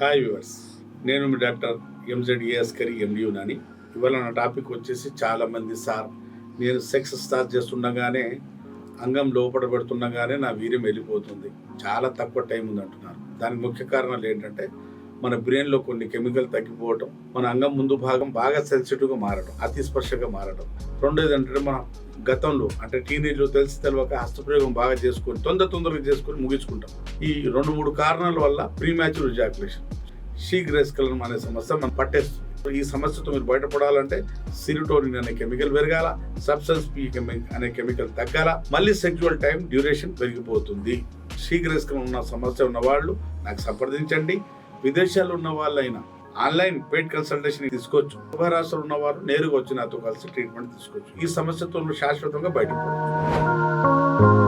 Hi viewers నేను మీ doctor M Z Askari ఎండియు నాని ఇవాళ నా టాపిక్ వచ్చేసి చాలామంది సార్ నేను సెక్స్ స్టార్ట్ చేస్తుండగానే అంగం లోపల పెడుతుండగానే నా వీర్యం వెళ్ళిపోతుంది. చాలా తక్కువ టైం ఉంది అంటున్నారు దానికి ముఖ్య కారణాలు ఏంటంటే మన బ్రెయిన్లో కొన్ని కెమికల్ తగ్గిపోవటం మన అంగం ముందు భాగం బాగా సెన్సిటివ్గా మారడం అతి స్పర్శగా మారడం రెండోది ఏంటంటే మన గతంలో అంటే టీనేజ్లో తెలిసి తెలియక హస్తప్రయోగం బాగా చేసుకొని తొందర తొందరగా చేసుకొని ముగించుకుంటాం. ఈ రెండు మూడు కారణాల వల్ల ప్రీమ్యాచుర్ ఇజాకులేషన్ శీఘ్రస్కలనం అనే సమస్య మనం పట్టేస్తుంది. ఈ సమస్యతో మీరు బయటపడాలంటే సిరిటోనిన్ అనే కెమికల్ పెరగాల సబ్స్టెన్స్ పి అనే కెమికల్ తగ్గాల మళ్ళీ సెక్చువల్ టైం డ్యూరేషన్ పెరిగిపోతుంది. శీఘ్రస్కలనం ఉన్న సమస్య ఉన్న వాళ్ళు నాకు సంప్రదించండి. విదేశాల్లో ఉన్న వాళ్ళైనా ఆన్లైన్ పెయిడ్ కన్సల్టేషన్ తీసుకోవచ్చు. ఉభయ రాష్ట్రాలు ఉన్నవారు నేరుగా వచ్చి నాతో కలిసి ట్రీట్మెంట్ తీసుకోవచ్చు. ఈ సమస్యతో శాశ్వతంగా బయటపడవచ్చు